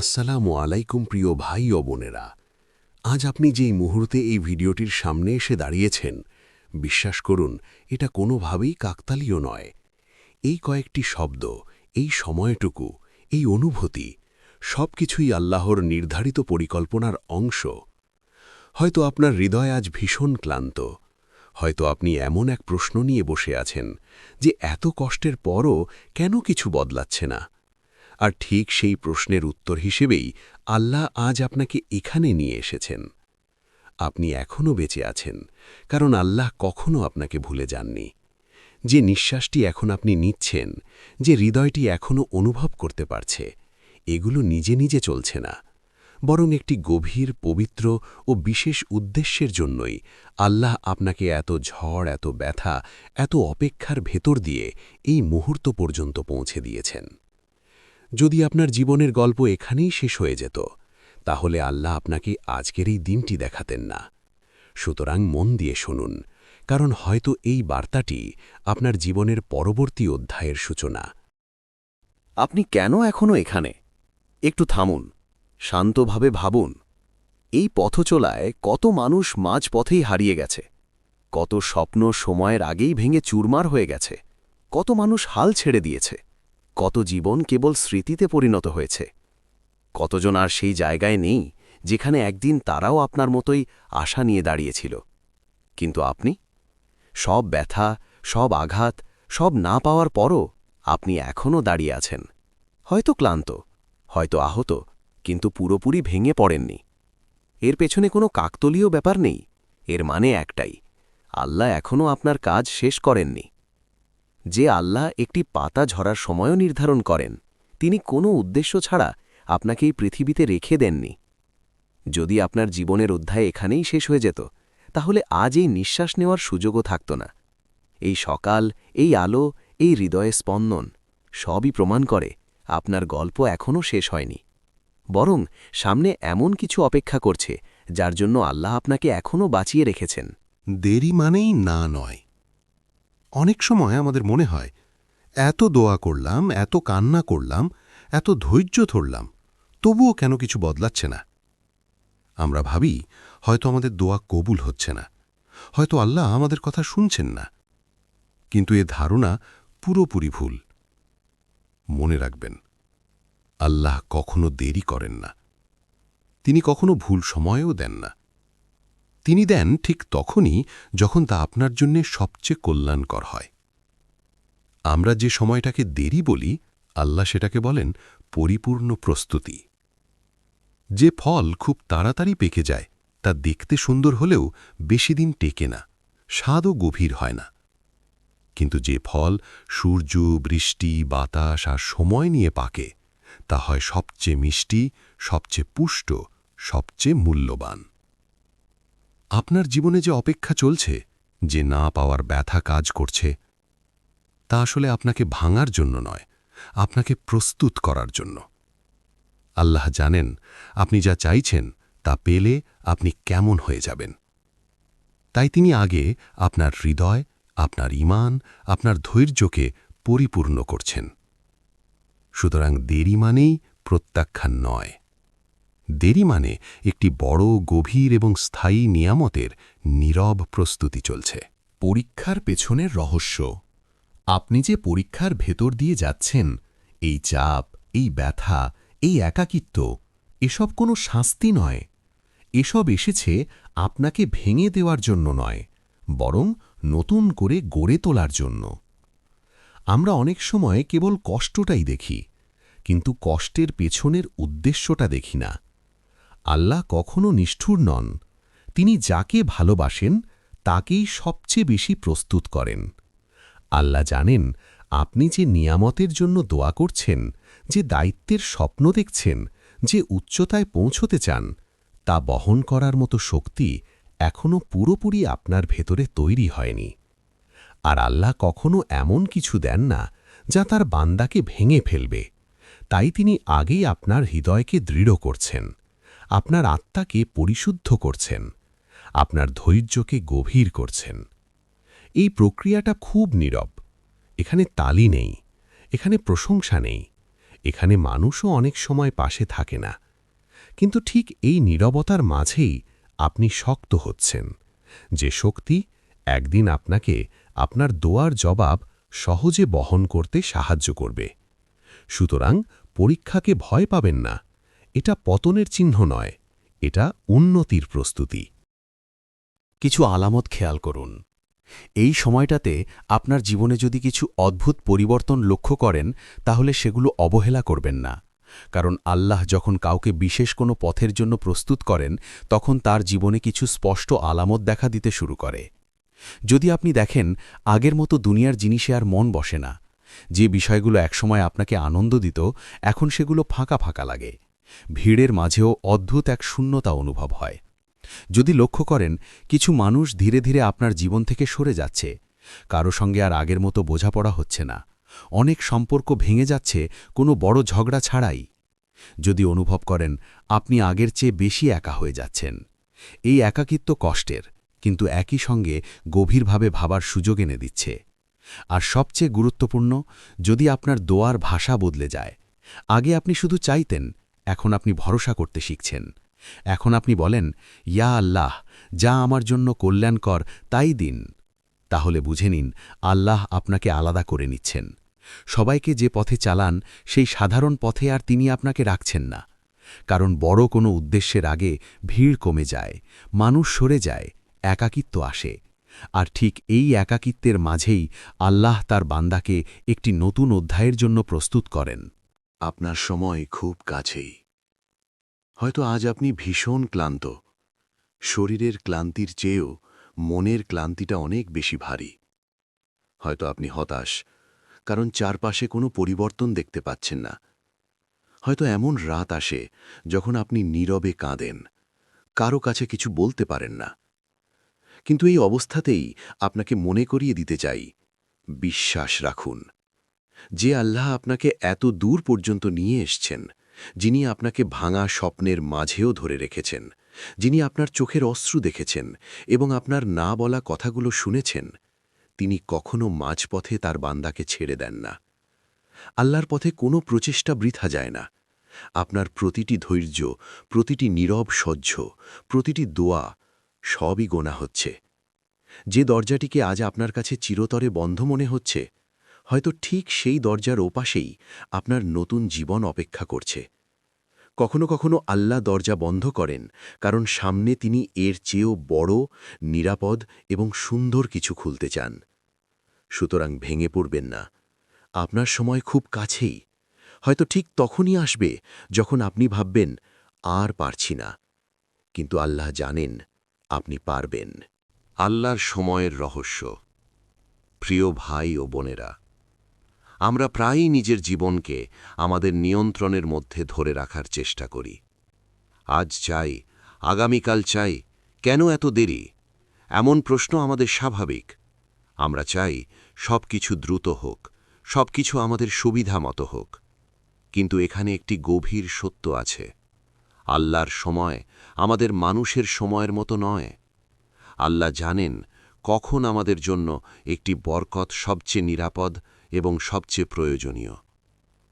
আসসালামু আলাইকুম প্রিয় ভাই ও বোনেরা। আজ আপনি যেই মুহূর্তে এই ভিডিওটির সামনে এসে দাঁড়িয়েছেন, বিশ্বাস করুন, এটা কোনোভাবেই কাকতালীয় নয়। এই কয়েকটি শব্দ, এই সময়টুকু, এই অনুভূতি সব কিছুই আল্লাহর নির্ধারিত পরিকল্পনার অংশ। হয়তো আপনার হৃদয় আজ ভীষণ ক্লান্ত। হয়তো আপনি এমন এক প্রশ্ন নিয়ে বসে আছেন যে এত কষ্টের পরও কেন কিছু বদলাচ্ছে না? আর ঠিক সেই প্রশ্নের উত্তর হিসেবেই আল্লাহ আজ আপনাকে এখানে নিয়ে এসেছেন। আপনি এখনও বেঁচে আছেন, কারণ আল্লাহ কখনও আপনাকে ভুলে যাননি। যে নিঃশ্বাসটি এখন আপনি নিচ্ছেন, যে হৃদয়টি এখনও অনুভব করতে পারছে, এগুলো নিজে নিজে চলছে না, বরং একটি গভীর, পবিত্র ও বিশেষ উদ্দেশ্যের জন্যই আল্লাহ আপনাকে এত ঝড়, এত ব্যথা, এত অপেক্ষার ভেতর দিয়ে এই মুহূর্ত পর্যন্ত পৌঁছে দিয়েছেন। যদি আপনার জীবনের গল্প এখানেই শেষ হয়ে যেত, তাহলে আল্লাহ আপনাকে আজকের এই দিনটি দেখাতেন না। সুতরাং মন দিয়ে শুনুন, কারণ হয়তো এই বার্তাটি আপনার জীবনের পরবর্তী অধ্যায়ের সূচনা। আপনি কেন এখনও এখানে? একটু থামুন, শান্তভাবে ভাবুন, এই পথচলায় কত মানুষ মাঝপথেই হারিয়ে গেছে, কত স্বপ্ন সময়ের আগেই ভেঙে চুরমার হয়ে গেছে, কত মানুষ হাল ছেড়ে দিয়েছে। কত জীবন কেবল স্মৃতিতে পরিণত হয়েছে। কতজন আর সেই জায়গায় নেই যেখানে একদিন তারাও আপনার মতোই আশা নিয়ে দাঁড়িয়েছিল। কিন্তু আপনি? সব ব্যথা, সব আঘাত, সব না পাওয়ার পরও আপনি এখনও দাঁড়িয়ে আছেন। হয়তো ক্লান্ত, হয়তো আহত, কিন্তু পুরোপুরি ভেঙে পড়েননি। এর পেছনে কোনো কাকতলীয় ব্যাপার নেই, এর মানে একটাই, আল্লাহ এখনও আপনার কাজ শেষ করেননি। যে আল্লাহ একটি পাতা ঝরার সময়ও নির্ধারণ করেন। তিনি কোনো উদ্দেশ্য ছাড়া আপনাকে এই পৃথিবীতে রেখে দেননি। যদি আপনার জীবনের অধ্যায় এখানেই শেষ হয়ে যেত, তাহলে আজ এই নিঃশ্বাস নেওয়ার সুযোগও থাকত না। এই সকাল, এই আলো, এই হৃদয়ে স্পন্দন, সবই প্রমাণ করে আপনার গল্প এখনও শেষ হয়নি। বরং সামনে এমন কিছু অপেক্ষা করছে, যার জন্য আল্লাহ আপনাকে এখনও বাঁচিয়ে রেখেছেন। দেরি মানেই না নয়। অনেক সময় আমাদের মনে হয়, এত দোয়া করলাম, এত কান্না করলাম, এত ধৈর্য ধরলাম, তবুও কেন কিছু বদলাচ্ছে না? আমরা ভাবি, হয়তো আমাদের দোয়া কবুল হচ্ছে না, হয়তো আল্লাহ আমাদের কথা শুনছেন না। কিন্তু এ ধারণা পুরোপুরি ভুল। মনে রাখবেন, আল্লাহ কখনো দেরি করেন না। তিনি কখনো ভুল সময়ও দেন না। তিনি দেন ঠিক তখনই যখন তা আপনার জন্য সবচেয়ে কল্যাণকর হয়। আমরা যে সময়টাকে দেরি বলি, আল্লাহ সেটাকে বলেন পরিপূর্ণ প্রস্তুতি। যে ফল খুব তাড়াতাড়ি পেকে যায়, তা দেখতে সুন্দর হলেও বেশি দিন টেকে না, স্বাদও গভীর হয় না। কিন্তু যে ফল সূর্য, বৃষ্টি, বাতাস আর সময় নিয়ে পাকে, তা হয় সবচেয়ে মিষ্টি, সবচেয়ে পুষ্ট, সবচেয়ে মূল্যবান। আপনার জীবনে যে অপেক্ষা চলছে, যে না পাওয়ার ব্যথা কাজ করছে, তা আসলে আপনাকে ভাঙার জন্য নয়, আপনাকে প্রস্তুত করার জন্য। আল্লাহ জানেন আপনি যা চাইছেন, তা পেলে আপনি কেমন হয়ে যাবেন। তাই তিনি আগে আপনার হৃদয়, আপনার ইমান আপনার ধৈর্যকে পরিপূর্ণ করছেন। সুতরাং দেরি মানেই প্রত্যাখ্যান নয়। দেরি মানে একটি বড়, গভীর এবং স্থায়ী নিয়ামতের নীরব প্রস্তুতি চলছে। পরীক্ষার পেছনের রহস্য। আপনি যে পরীক্ষার ভেতর দিয়ে যাচ্ছেন, এই চাপ, এই ব্যথা, এই একাকিত্ব, এসব কোনো শাস্তি নয়। এসব এসেছে আপনাকে ভেঙে দেওয়ার জন্য নয়, বরং নতুন করে গড়ে তোলার জন্য। আমরা অনেক সময় কেবল কষ্টটাই দেখি, কিন্তু কষ্টের পেছনের উদ্দেশ্যটা দেখি না। আল্লাহ কখনো নিষ্ঠুর নন। তিনি যাকে ভালোবাসেন, তাকেই সবচেয়ে বেশি প্রস্তুত করেন। আল্লাহ জানেন, আপনি যে নিয়ামতের জন্য দোয়া করছেন, যে দায়িত্বের স্বপ্ন দেখছেন, যে উচ্চতায় পৌঁছতে চান, তা বহন করার মতো শক্তি এখনও পুরোপুরি আপনার ভেতরে তৈরি হয়নি। আর আল্লাহ কখনো এমন কিছু দেন না, যা তার বান্দাকে ভেঙে ফেলবে। তাই তিনি আগেই আপনার হৃদয়কে দৃঢ় করছেন। আপনার আত্মাকে পরিশুদ্ধ করছেন, আপনার ধৈর্যকে গভীর করছেন। এই প্রক্রিয়াটা খুব নীরব। এখানে তালি নেই, এখানে প্রশংসা নেই, এখানে মানুষও অনেক সময় পাশে থাকে না। কিন্তু ঠিক এই নীরবতার মাঝেই আপনি শক্ত হচ্ছেন। যে শক্তি একদিন আপনাকে আপনার দোয়ার জবাব সহজে বহন করতে সাহায্য করবে। সুতরাং পরীক্ষাকে ভয় পাবেন না। এটা পতনের চিহ্ন নয়, এটা উন্নতির প্রস্তুতি। কিছু আলামত খেয়াল করুন। এই সময়টাতে আপনার জীবনে যদি কিছু অদ্ভুত পরিবর্তন লক্ষ্য করেন, তাহলে সেগুলো অবহেলা করবেন না। কারণ আল্লাহ যখন কাউকে বিশেষ কোনো পথের জন্য প্রস্তুত করেন, তখন তার জীবনে কিছু স্পষ্ট আলামত দেখা দিতে শুরু করে। যদি আপনি দেখেন, আগের মতো দুনিয়ার জিনিসে আর মন বসে না। যে বিষয়গুলো একসময় আপনাকে আনন্দ দিত, এখন সেগুলো ফাঁকা ফাঁকা লাগে। ভিড়ের মাঝেও অদ্ভুত এক শূন্যতা অনুভব হয়। যদি লক্ষ্য করেন, কিছু মানুষ ধীরে ধীরে আপনার জীবন থেকে সরে যাচ্ছে। কারও সঙ্গে আর আগের মতো বোঝাপড়া হচ্ছে না। অনেক সম্পর্ক ভেঙে যাচ্ছে, কোনো বড় ঝগড়া ছাড়াই। যদি অনুভব করেন, আপনি আগের চেয়ে বেশি একা হয়ে যাচ্ছেন। এই একাকিত্ব কষ্টের, কিন্তু একই সঙ্গে গভীরভাবে ভাবার সুযোগ এনে দিচ্ছে। আর সবচেয়ে গুরুত্বপূর্ণ, যদি আপনার দোয়ার ভাষা বদলে যায়, আগে আপনি শুধু চাইতেন এখন আপনি ভরসা করতে শিখছেন। এখন আপনি বলেন, ইয়া আল্লাহ, যা আমার জন্য কল্যাণকর, তাই দিন। তাহলে বুঝে নিন, আল্লাহ আপনাকে আলাদা করে নিচ্ছেন। সবাইকে যে পথে চালান, সেই সাধারণ পথে আর তিনি আপনাকে রাখছেন না। কারণ বড় কোনো উদ্দেশ্যের আগে ভিড় কমে যায়, মানুষ সরে যায়, একাকিত্ব আসে। আর ঠিক এই একাকিত্বের মাঝেই আল্লাহ তার বান্দাকে একটি নতুন অধ্যায়ের জন্য প্রস্তুত করেন। আপনার সময় খুব কাছেই। হয়তো আজ আপনি ভীষণ ক্লান্ত। শরীরের ক্লান্তির চেয়েও মনের ক্লান্তিটা অনেক বেশি ভারী। হয়তো আপনি হতাশ, কারণ চারপাশে কোনো পরিবর্তন দেখতে পাচ্ছেন না। হয়তো এমন রাত আসে যখন আপনি নীরবে কাঁদেন, কারও কাছে কিছু বলতে পারেন না। কিন্তু এই অবস্থাতেই আপনাকে মনে করিয়ে দিতে চাই, বিশ্বাস রাখুন, যে আল্লাহ আপনাকে এত দূর পর্যন্ত নিয়ে এসছেন। যিনি আপনাকে ভাঙা স্বপ্নের মাঝেও ধরে রেখেছেন, যিনি আপনার চোখের অশ্রু দেখেছেন এবং আপনার না বলা কথাগুলো শুনেছেন, তিনি কখনো মাঝপথে তার বান্দাকে ছেড়ে দেন না। আল্লাহর পথে কোনো প্রচেষ্টা বৃথা যায় না। আপনার প্রতিটি ধৈর্য, প্রতিটি নীরব সহ্য, প্রতিটি দোয়া সবই গোনা হচ্ছে। যে দরজাটিকে আজ আপনার কাছে চিরতরে বন্ধ মনে হচ্ছে হয়তো ঠিক সেই দরজার ওপাশেই আপনার নতুন জীবন অপেক্ষা করছে। কখনো কখনো আল্লাহ দরজা বন্ধ করেন, কারণ সামনে তিনি এর চেয়েও বড়, নিরাপদ এবং সুন্দর কিছু খুলতে চান। সুতরাং ভেঙে পড়বেন না। আপনার সময় খুব কাছেই। হয়তো ঠিক তখনই আসবে যখন আপনি ভাববেন, আর পারছি না। কিন্তু আল্লাহ জানেন, আপনি পারবেন। আল্লাহর সময়ের রহস্য। প্রিয় ভাই ও বোনেরা আমরা প্রায়ই নিজের জীবনকে আমাদের নিয়ন্ত্রণের মধ্যে ধরে রাখার চেষ্টা করি। আজ চাই, আগামীকাল চাই, কেন এত দেরি? এমন প্রশ্ন আমাদের স্বাভাবিক। আমরা চাই সব কিছু দ্রুত হোক সব কিছু আমাদের সুবিধা মতো হোক। কিন্তু এখানে একটি গভীর সত্য আছে। আল্লাহর সময় আমাদের মানুষের সময়ের মতো নয়। আল্লাহ জানেন কখন আমাদের জন্য একটি বরকত সবচেয়ে নিরাপদ এবং সবচেয়ে প্রয়োজনীয়।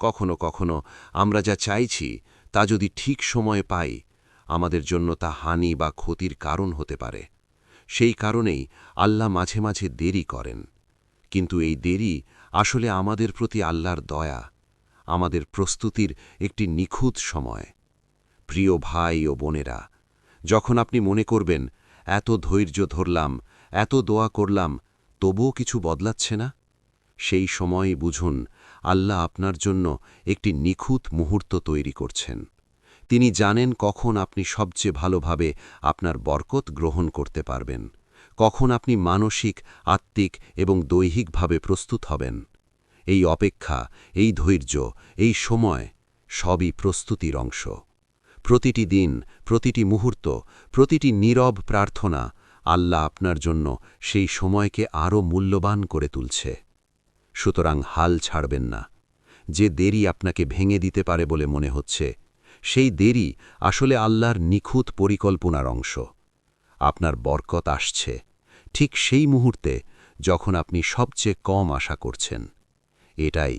কখনো কখনো আমরা যা চাইছি, তা যদি ঠিক সময়ে পাই, আমাদের জন্য তা হানি বা ক্ষতির কারণ হতে পারে। সেই কারণেই আল্লাহ মাঝে মাঝে দেরি করেন। কিন্তু এই দেরি আসলে আমাদের প্রতি আল্লাহর দয়া, আমাদের প্রস্তুতির একটি নিখুঁত সময়। প্রিয় ভাই ও বোনেরা, যখন আপনি মনে করবেন, এত ধৈর্য ধরলাম, এত দোয়া করলাম, তবুও কিছু বদলাচ্ছে না? সেই সময়ই বুঝুন, আল্লাহ আপনার জন্য একটি নিখুঁত মুহূর্ত তৈরি করছেন। তিনি জানেন কখন আপনি সবচেয়ে ভালোভাবে আপনার বরকত গ্রহণ করতে পারবেন, কখন আপনি মানসিক, আত্মিক এবং দৈহিকভাবে প্রস্তুত হবেন। এই অপেক্ষা, এই ধৈর্য, এই সময় সবই প্রস্তুতির অংশ। প্রতিটি দিন, প্রতিটি মুহূর্ত, প্রতিটি নীরব প্রার্থনা আল্লাহ আপনার জন্য সেই সময়কে আরও মূল্যবান করে তুলছে। সুতরাং হাল ছাড়বেন না। যে দেরি আপনাকে ভেঙে দিতে পারে বলে মনে হচ্ছে, সেই দেরি আসলে আল্লাহর নিখুঁত পরিকল্পনার অংশ। আপনার বরকত আসছে, ঠিক সেই মুহূর্তে যখন আপনি সবচেয়ে কম আশা করছেন। এটাই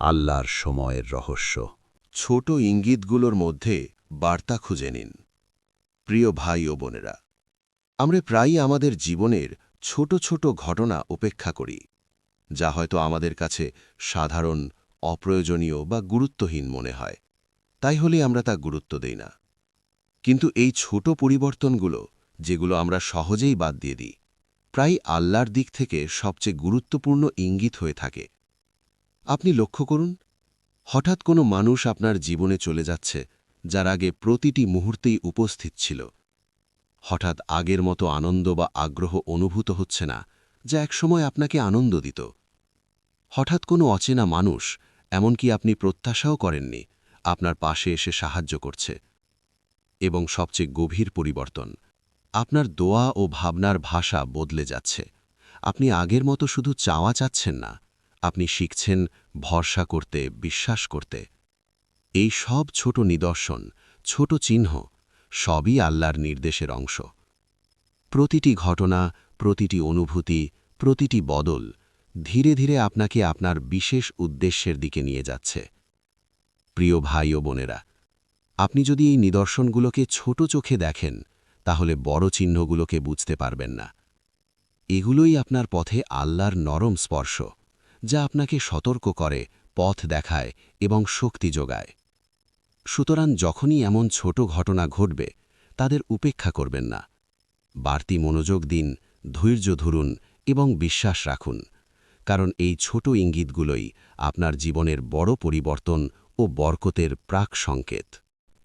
আল্লাহর সময়ের রহস্য। ছোট ইঙ্গিতগুলোর মধ্যে বার্তা খুঁজে নিন। প্রিয় ভাই ও বোনেরা, আমরা প্রায়ই আমাদের জীবনের ছোট ছোট ঘটনা উপেক্ষা করি। যা হয়তো আমাদের কাছে সাধারণ, অপ্রয়োজনীয় বা গুরুত্বহীন মনে হয়। তাই হলে আমরা তা গুরুত্ব দেই না। কিন্তু এই ছোট পরিবর্তনগুলো, যেগুলো আমরা সহজেই বাদ দিয়ে দিই, প্রায় আল্লাহর দিক থেকে সবচেয়ে গুরুত্বপূর্ণ ইঙ্গিত হয়ে থাকে। আপনি লক্ষ্য করুন, হঠাৎ কোনো মানুষ আপনার জীবনে চলে যাচ্ছে, যার আগে প্রতিটি মুহূর্তেই উপস্থিত ছিল। হঠাৎ আগের মতো আনন্দ বা আগ্রহ অনুভূত হচ্ছে না, যা একসময় আপনাকে আনন্দ দিত। হঠাৎ কোনো অচেনা মানুষ, এমনকি আপনি প্রত্যাশাও করেননি, আপনার পাশে এসে সাহায্য করছে। এবং সবচেয়ে গভীর পরিবর্তন, আপনার দোয়া ও ভাবনার ভাষা বদলে যাচ্ছে। আপনি আগের মতো শুধু চাওয়া চাচ্ছেন না, আপনি শিখছেন ভরসা করতে, বিশ্বাস করতে। এই সব ছোট নিদর্শন, ছোট চিহ্ন, সবই আল্লাহর নির্দেশের অংশ। প্রতিটি ঘটনা, প্রতিটি অনুভূতি, প্রতিটি বদল ধীরে ধীরে আপনাকে আপনার বিশেষ উদ্দেশ্যের দিকে নিয়ে যাচ্ছে। প্রিয় ভাই ও বোনেরা, আপনি যদি এই নিদর্শনগুলোকে ছোট চোখে দেখেন, তাহলে বড় চিহ্নগুলোকে বুঝতে পারবেন না। এগুলোই আপনার পথে আল্লাহর নরম স্পর্শ, যা আপনাকে সতর্ক করে, পথ দেখায় এবং শক্তি যোগায়। সুতরাং যখনই এমন ছোট ঘটনা ঘটবে, তাদের উপেক্ষা করবেন না। বাড়তি মনোযোগ দিন, ধৈর্য ধরুন এবং বিশ্বাস রাখুন। কারণ এই ছোট ইঙ্গিতগুলোই আপনার জীবনের বড় পরিবর্তন ও বরকতের প্রাক সংকেত।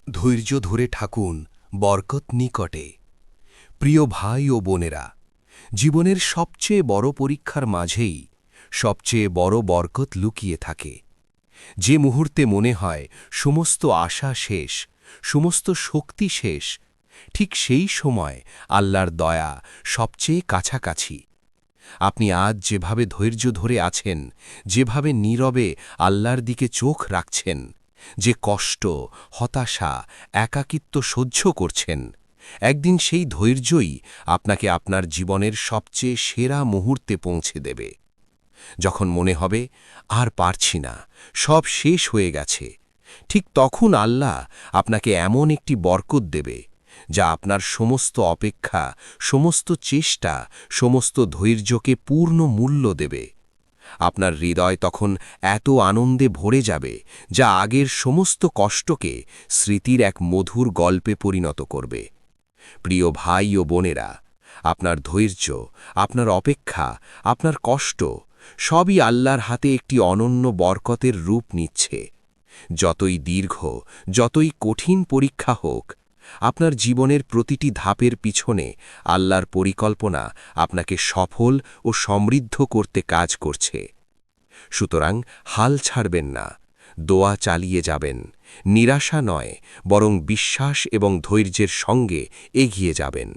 ধৈর্য ধরে ঠাকুন বরকত নিকটে। প্রিয় ভাই ও বোনেরা, জীবনের সবচেয়ে বড় পরীক্ষার মাঝেই সবচেয়ে বড় বরকত লুকিয়ে থাকে। যে মুহূর্তে মনে হয় সমস্ত আশা শেষ, সমস্ত শক্তি শেষ, ঠিক সেই সময় আল্লাহর দয়া সবচেয়ে কাছাকাছি। আপনি আজ যেভাবে ধৈর্য ধরে আছেন, যেভাবে নীরবে আল্লাহর দিকে চোখ রাখছেন, যে কষ্ট, হতাশা, একাকিত্ব সহ্য করছেন, একদিন সেই ধৈর্যই আপনাকে আপনার জীবনের সবচেয়ে সেরা মুহূর্তে পৌঁছে দেবে। যখন মনে হবে, আর পারছি না, সব শেষ হয়ে গেছে, ঠিক তখন আল্লাহ আপনাকে এমন একটি বরকত দেবে। যা আপনার সমস্ত অপেক্ষা, সমস্ত চেষ্টা, সমস্ত ধৈর্যকে পূর্ণ মূল্য দেবে। আপনার হৃদয় তখন এত আনন্দে ভরে যাবে, যা আগের সমস্ত কষ্টকে স্মৃতির এক মধুর গল্পে পরিণত করবে। প্রিয় ভাই ও বোনেরা, আপনার ধৈর্য, আপনার অপেক্ষা, আপনার কষ্ট, সবই আল্লাহর হাতে একটি অনন্য বরকতের রূপ নিচ্ছে। যতই দীর্ঘ, যতই কঠিন পরীক্ষা হোক আপনার জীবনের প্রতিটি ধাপের পিছনে আল্লাহর পরিকল্পনা আপনাকে সফল ও সমৃদ্ধ করতে কাজ করছে। সুতরাং হাল ছাড়বেন না, দোয়া চালিয়ে যাবেন, নিরাশা নয়, বরং বিশ্বাস এবং ধৈর্যের সঙ্গে এগিয়ে যাবেন।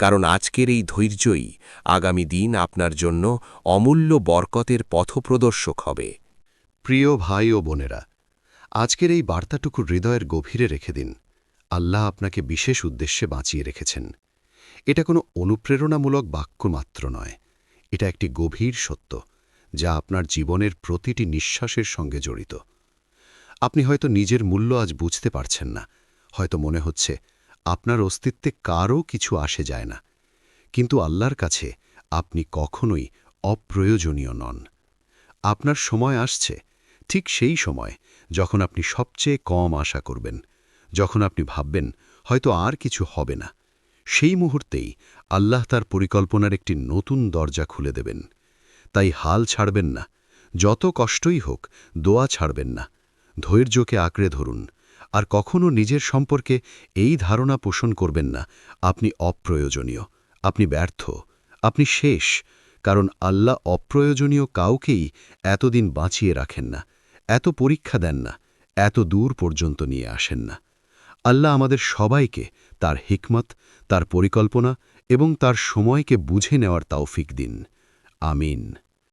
কারণ আজকের এই ধৈর্যই আগামী দিন আপনার জন্য অমূল্য বরকতের পথপ্রদর্শক হবে। প্রিয় ভাই ও বোনেরা, আজকের এই বার্তাটুকু হৃদয়ের গভীরে রেখে দিন। আল্লাহ আপনাকে বিশেষ উদ্দেশ্যে বাঁচিয়ে রেখেছেন। এটা কোনো অনুপ্রেরণামূলক বাক্য মাত্র নয়। এটা একটি গভীর সত্য, যা আপনার জীবনের প্রতিটি নিঃশ্বাসের সঙ্গে জড়িত। আপনি হয়তো নিজের মূল্য আজ বুঝতে পারছেন না। হয়তো মনে হচ্ছে, আপনার অস্তিত্বে কারও কিছু আসে যায় না। কিন্তু আল্লাহর কাছে আপনি কখনোই অপ্রয়োজনীয় নন। আপনার সময় আসছে, ঠিক সেই সময় যখন আপনি সবচেয়ে কম আশা করবেন। যখন আপনি ভাববেন, হয়তো আর কিছু হবে না। সেই মুহূর্তেই আল্লাহ তার পরিকল্পনার একটি নতুন দরজা খুলে দেবেন। তাই হাল ছাড়বেন না। যত কষ্টই হোক, দোয়া ছাড়বেন না। ধৈর্যকে আঁকড়ে ধরুন। আর কখনও নিজের সম্পর্কে এই ধারণা পোষণ করবেন না, আপনি অপ্রয়োজনীয়। আপনি ব্যর্থ। আপনি শেষ। কারণ আল্লাহ অপ্রয়োজনীয় কাউকেই এতদিন বাঁচিয়ে রাখেন না। এত পরীক্ষা দেন না। এত দূর পর্যন্ত নিয়ে আসেন না। আল্লাহ আমাদের সবাইকে তার হিকমত, তার পরিকল্পনা এবং তার সময়কে বুঝে নেওয়ার তাওফিক দিন। আমিন।